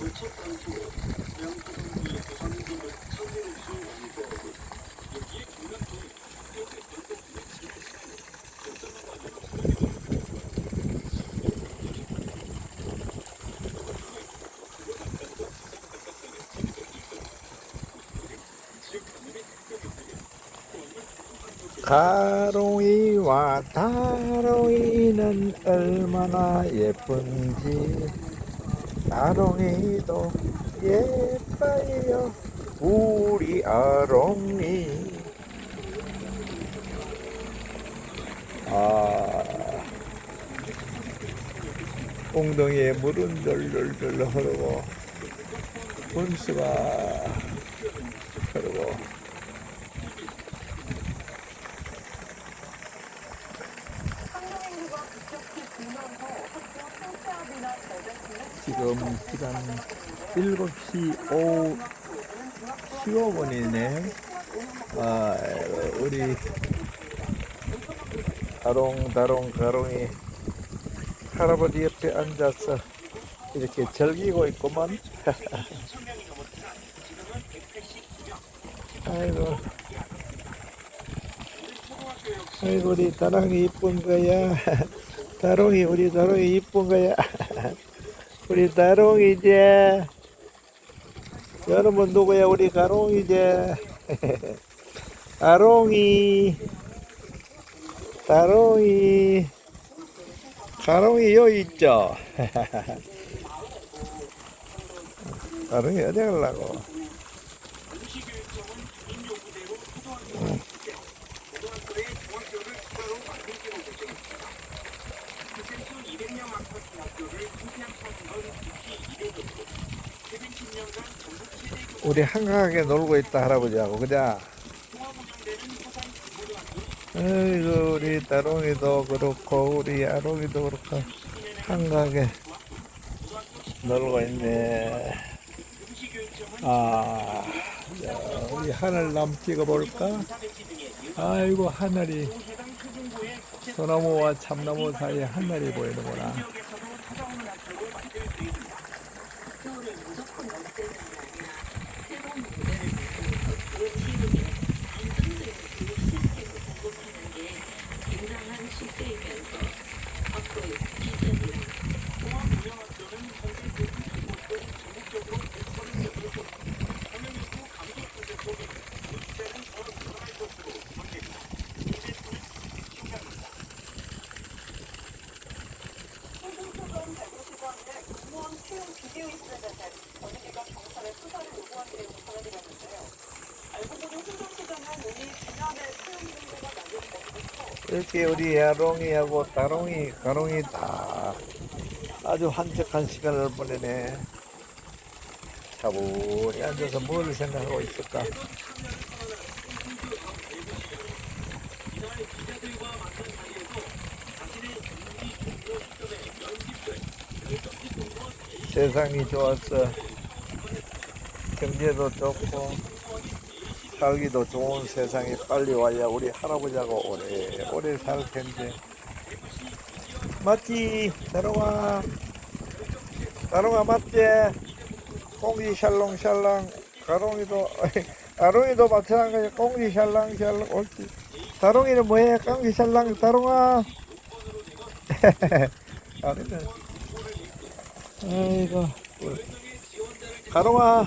원칙 단축 양쪽의 대상들을 찾는 수 없고 가롱이와 다롱이는 얼마나 예쁜지. 다롱이도 예뻐요 우리 아롱이. 아 엉덩이에 물은 절절절 흐르고 분수가 흐르고 환경인구가 급격히 줄면서 학교 상태압이나 저작물의 지금 시간 7시 5, 15분이네. 아, 우리 다롱다롱 가롱이 할아버지 옆에 앉아서 이렇게 즐기고 있구만. 아이고. 아이고, 우리 다롱이 이쁜 거야. 다롱이, 우리 다롱이 이쁜 거야. 우리 다롱이제. 여러분 누구야? 우리 가롱이제. 아롱이. 다롱이. 가롱이 여기 있죠? 다롱이 어디 가려고? 우리 한가하게 놀고 있다 할아버지하고 그자? 아이고 우리 따롱이도 그렇고 우리 아롱이도 그렇고 한가하게 놀고 있네. 아 자, 우리 하늘 남 찍어볼까? 아이고 하늘이 소나무와 참나무 사이에 하늘이 보이는구나 비디오 있으면서 권익위가 이렇게 우리 야롱이하고 다롱이, 가롱이 다 아주 한적한 시간을 보내네. 차분히 앉아서 뭘 생각하고 있을까? 세상이 좋았어. 경제도 좋고, 살기도 좋은 세상이 빨리 와야 우리 할아버지하고 오래 오래 살 텐데. 맞지? 따라와. 따라와 맞지? 공기 샬롱샬롱 가롱이도 가롱이도 마찬가지. 공기 샬랑샬랑. 옳지. 다롱이는 뭐해? 공기 샬랑 다롱아 가롱이는 아이고. 가롱아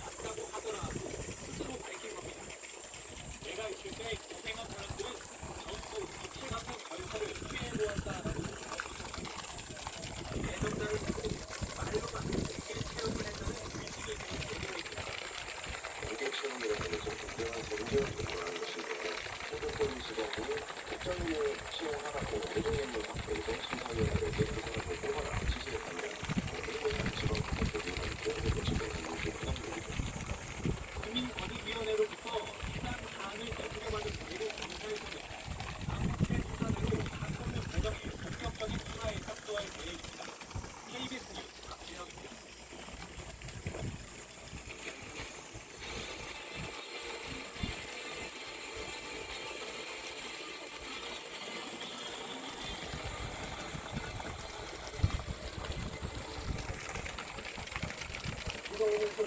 신선유의 시행하라고 대중연료 확보 이동 신선유의 대중